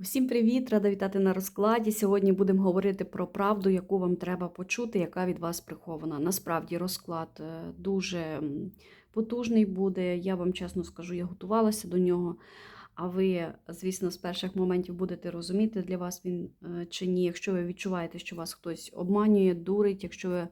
Всім привіт! Рада вітати на розкладі. Сьогодні будемо говорити про правду, яку вам треба почути, яка від вас прихована. Насправді розклад е, дуже потужний буде. Я вам чесно скажу, я готувалася до нього. А ви, звісно, з перших моментів будете розуміти, для вас він е, чи ні. Якщо ви відчуваєте, що вас хтось обманює, дурить, якщо ви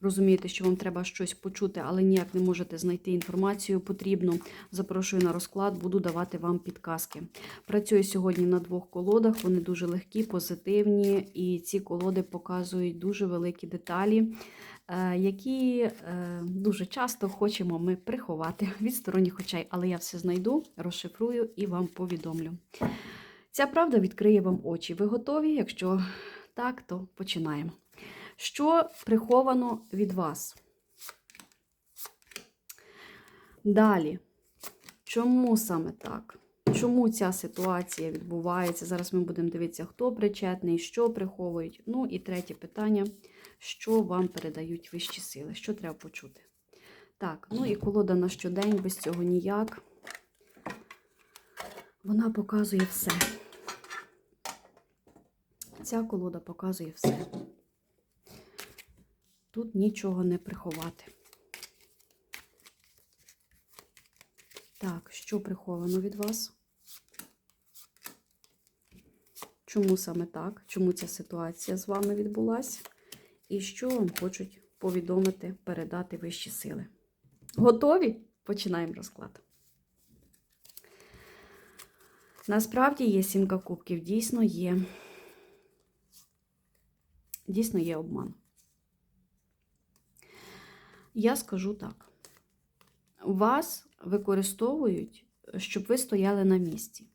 розумієте, що вам треба щось почути, але ніяк не можете знайти інформацію потрібну, запрошую на розклад, буду давати вам підказки. Працюю сьогодні на двох колодах, вони дуже легкі, позитивні, і ці колоди показують дуже великі деталі, е, які е, дуже часто хочемо ми приховати від сторонніх очей. Але я все знайду, розшифрую і вам повідомлю. Ця правда відкриє вам очі. Ви готові? Якщо так, то починаємо. Що приховано від вас? Далі. Чому саме так? Чому ця ситуація відбувається? Зараз ми будемо дивитися, хто причетний, що приховують. Ну і третє питання: що вам передають вищі сили? Що треба почути? Так, ну і колода на щодень, без цього ніяк. Вона показує все. Ця колода показує все. Тут нічого не приховати. Так, що приховано від вас? Чому саме так? Чому ця ситуація з вами відбулася? І що вам хочуть повідомити, передати вищі сили? Готові? Починаємо розклад. Насправді є сімка кубків, дійсно є. Дійсно є обман. Я скажу так: вас використовують, щоб ви стояли на місці.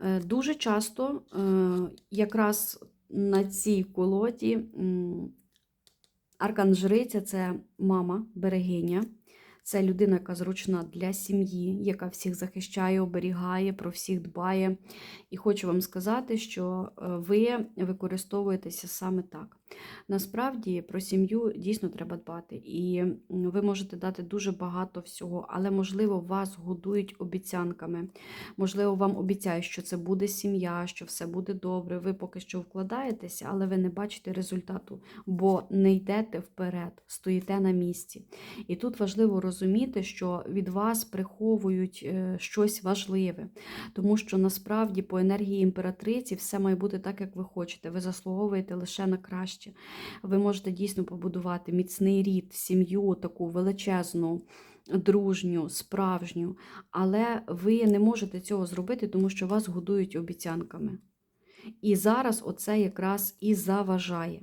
Е, Дуже часто, е, якраз на цій колоді, м, аркан-жриця це мама, берегиня. Це людина, яка зручна для сім'ї, яка всіх захищає, оберігає, про всіх дбає. І хочу вам сказати, що е, ви використовуєтеся саме так. Насправді про сім'ю дійсно треба дбати. І ви можете дати дуже багато всього, але, можливо, вас годують обіцянками. Можливо, вам обіцяють, що це буде сім'я, що все буде добре. Ви поки що вкладаєтеся, але ви не бачите результату, бо не йдете вперед, стоїте на місці. І тут важливо розуміти, що від вас приховують е, щось важливе, тому що насправді по енергії імператриці все має бути так, як ви хочете. Ви заслуговуєте лише на краще. Ви можете дійсно побудувати міцний рід, сім'ю, таку величезну. Дружню, справжню, але ви не можете цього зробити, тому що вас годують обіцянками. І зараз оце якраз і заважає.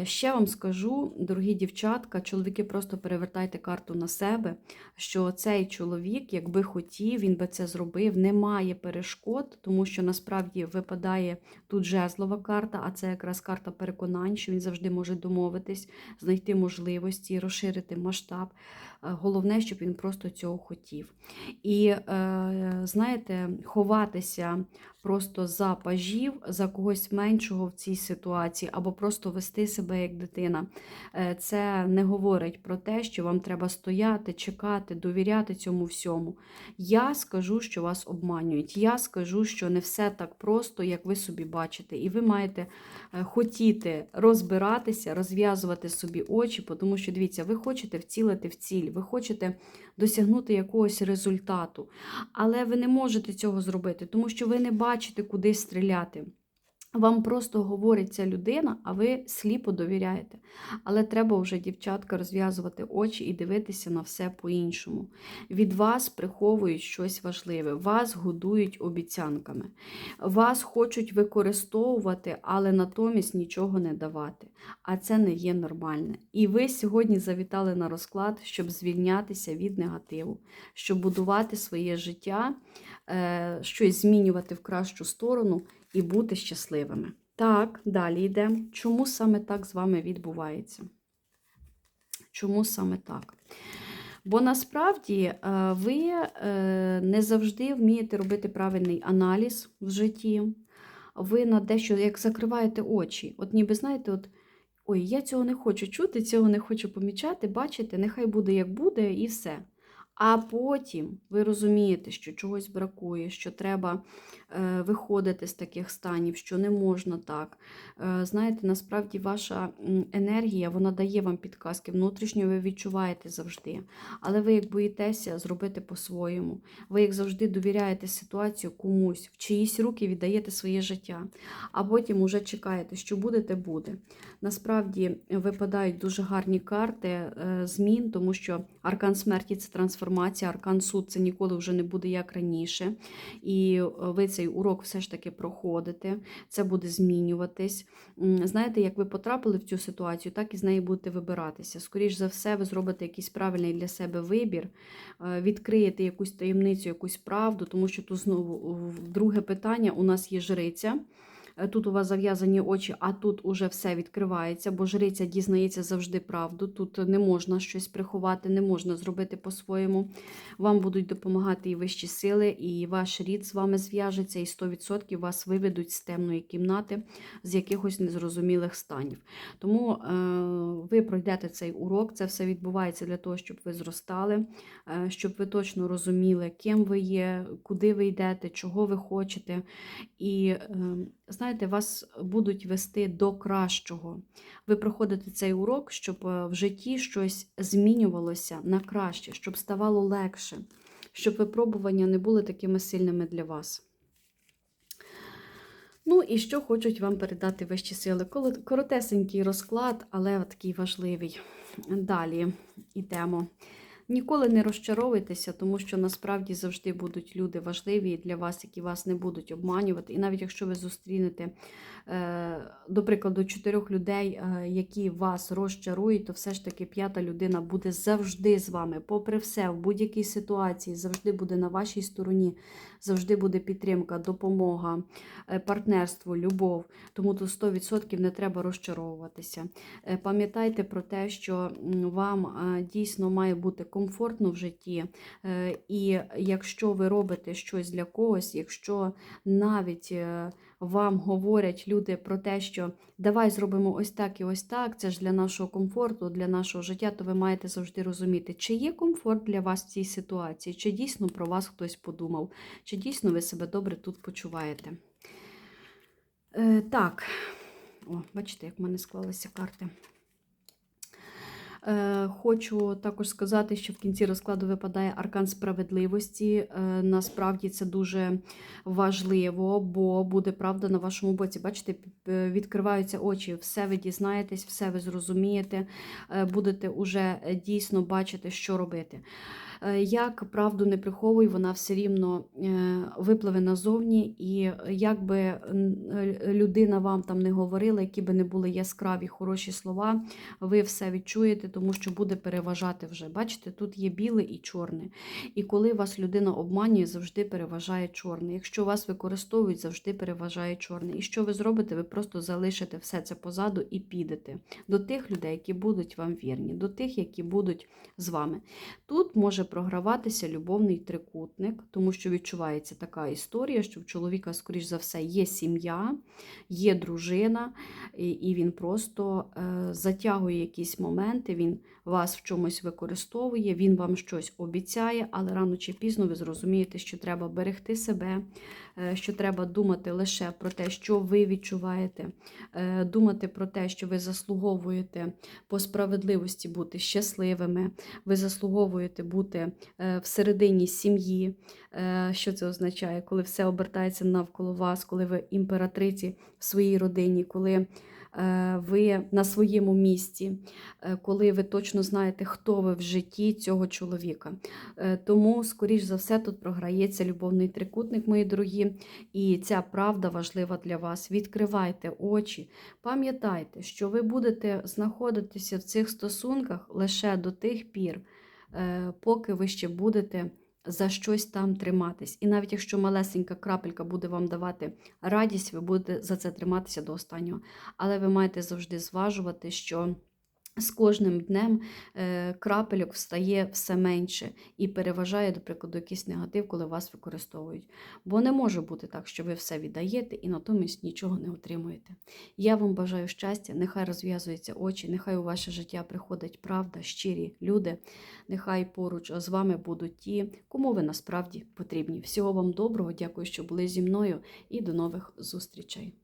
Е, Ще вам скажу, дорогі дівчатка, чоловіки, просто перевертайте карту на себе, що цей чоловік, якби хотів, він би це зробив, немає перешкод, тому що насправді випадає тут жезлова карта, а це якраз карта переконань, що він завжди може домовитись, знайти можливості, розширити масштаб. Е, Головне, щоб він просто цього хотів. І, е, знаєте, ховатися просто за пажів, за когось меншого в цій ситуації, або просто вести себе як дитина. Е, Це не говорить про те, що вам треба стояти, чекати, довіряти цьому всьому. Я скажу, що вас обманюють. Я скажу, що не все так просто, як ви собі бачите. І ви маєте хотіти розбиратися, розв'язувати собі очі, тому що, дивіться, ви хочете вцілити в ціль, ви хочете досягнути якогось результату. Але ви не можете цього зробити, тому що ви не бачите, куди стріляти. Вам просто говорить ця людина, а ви сліпо довіряєте. Але треба вже, дівчатка, розв'язувати очі і дивитися на все по-іншому. Від вас приховують щось важливе, вас годують обіцянками, вас хочуть використовувати, але натомість нічого не давати. А це не є нормальне. І ви сьогодні завітали на розклад, щоб звільнятися від негативу, щоб будувати своє життя, е, щось змінювати в кращу сторону і бути щасливими. Так, далі йдемо. Чому саме так з вами відбувається? Чому саме так? Бо насправді е, ви е, не завжди вмієте робити правильний аналіз в житті. Ви на дещо як закриваєте очі. От ніби знаєте, от ой, я цього не хочу чути, цього не хочу помічати, бачите, нехай буде як буде, і все. А потім ви розумієте, що чогось бракує, що треба е, виходити з таких станів, що не можна так. Е, знаєте, насправді ваша енергія вона дає вам підказки. Внутрішньо ви відчуваєте завжди. Але ви як боїтеся зробити по-своєму. Ви як завжди довіряєте ситуацію комусь, в чиїсь руки віддаєте своє життя, а потім уже чекаєте, що будете, буде. Насправді випадають дуже гарні карти е, змін, тому що аркан смерті це трансформація, аркан суд це ніколи вже не буде як раніше. І е, ви цей урок все ж таки проходите, це буде змінюватись. Знаєте, як ви потрапили в цю ситуацію, так і з неї будете вибиратися. Скоріш за все, ви зробите якийсь правильний для себе вибір, е, відкриєте якусь таємницю, якусь правду, тому що тут знову друге питання у нас є жриця. Е, Тут у вас зав'язані очі, а тут уже все відкривається, бо жриця дізнається завжди правду. Тут не можна щось приховати, не можна зробити по-своєму. Вам будуть допомагати і вищі сили, і ваш рід з вами зв'яжеться, і 100% вас виведуть з темної кімнати, з якихось незрозумілих станів. Тому е, ви пройдете цей урок. Це все відбувається для того, щоб ви зростали, е, щоб ви точно розуміли, ким ви є, куди ви йдете, чого ви хочете. І е, знаєте, вас будуть вести до кращого. Ви проходите цей урок, щоб е, в житті щось змінювалося на краще, щоб ставало легше, щоб випробування не були такими сильними для вас. Ну і що хочуть вам передати вищі сили? Коротесенький розклад, але такий важливий. Далі йдемо. Ніколи не розчаровуйтеся, тому що насправді завжди будуть люди важливі для вас, які вас не будуть обманювати. І навіть якщо ви зустрінете, до прикладу, чотирьох людей, е, які вас розчарують, то все ж таки п'ята людина буде завжди з вами, попри все, в будь-якій ситуації, завжди буде на вашій стороні, завжди буде підтримка, допомога, е, партнерство, любов. Тому тут 100% не треба розчаровуватися. Е, Пам'ятайте про те, що вам е, дійсно має бути комфортно в житті. Е, І якщо ви робите щось для когось, якщо навіть е, вам говорять люди про те, що давай зробимо ось так і ось так, це ж для нашого комфорту, для нашого життя, то ви маєте завжди розуміти, чи є комфорт для вас в цій ситуації, чи дійсно про вас хтось подумав, чи дійсно ви себе добре тут почуваєте. Е, Так, о, бачите, як в мене склалися карти. Е, Хочу також сказати, що в кінці розкладу випадає аркан справедливості. Е, Насправді це дуже важливо, бо буде правда на вашому боці. Бачите, відкриваються очі, все ви дізнаєтесь, все ви зрозумієте, е, будете уже дійсно бачити, що робити. Е, Як правду не приховуй, вона все рівно е, випливе назовні, і як би е, людина вам там не говорила, які би не були яскраві, хороші слова, ви все відчуєте, тому що буде переважати вже. Бачите, тут є біле і чорне. І коли вас людина обманює, завжди переважає чорне. Якщо вас використовують, завжди переважає чорне. І що ви зробите? Ви просто залишите все це позаду і підете до тих людей, які будуть вам вірні, до тих, які будуть з вами. Тут може програватися любовний трикутник, тому що відчувається така історія, що в чоловіка, скоріш за все, є сім'я, є дружина, і- він просто е, затягує якісь моменти, він вас в чомусь використовує, він вам щось обіцяє, але рано чи пізно ви зрозумієте, що треба берегти себе, е, що треба думати лише про те, що ви відчуваєте, е, думати про те, що ви заслуговуєте по справедливості бути щасливими, ви заслуговуєте бути е, всередині сім'ї. Е, Що це означає? Коли все обертається навколо вас, коли ви імператриці в своїй родині, коли е, ви на своєму місці, коли ви точно знаєте, хто ви в житті цього чоловіка. Тому, скоріш за все, тут програється любовний трикутник, мої дорогі, і ця правда важлива для вас. Відкривайте очі, пам'ятайте, що ви будете знаходитися в цих стосунках лише до тих пір, поки ви ще будете за щось там триматись. І навіть якщо малесенька крапелька буде вам давати радість, ви будете за це триматися до останнього. Але ви маєте завжди зважувати, що з кожним днем е, крапельок встає все менше і переважає, до прикладу, якийсь негатив, коли вас використовують. Бо не може бути так, що ви все віддаєте і натомість нічого не отримуєте. Я вам бажаю щастя, нехай розв'язуються очі, нехай у ваше життя приходить правда, щирі люди, нехай поруч з вами будуть ті, кому ви насправді потрібні. Всього вам доброго, дякую, що були зі мною, і до нових зустрічей.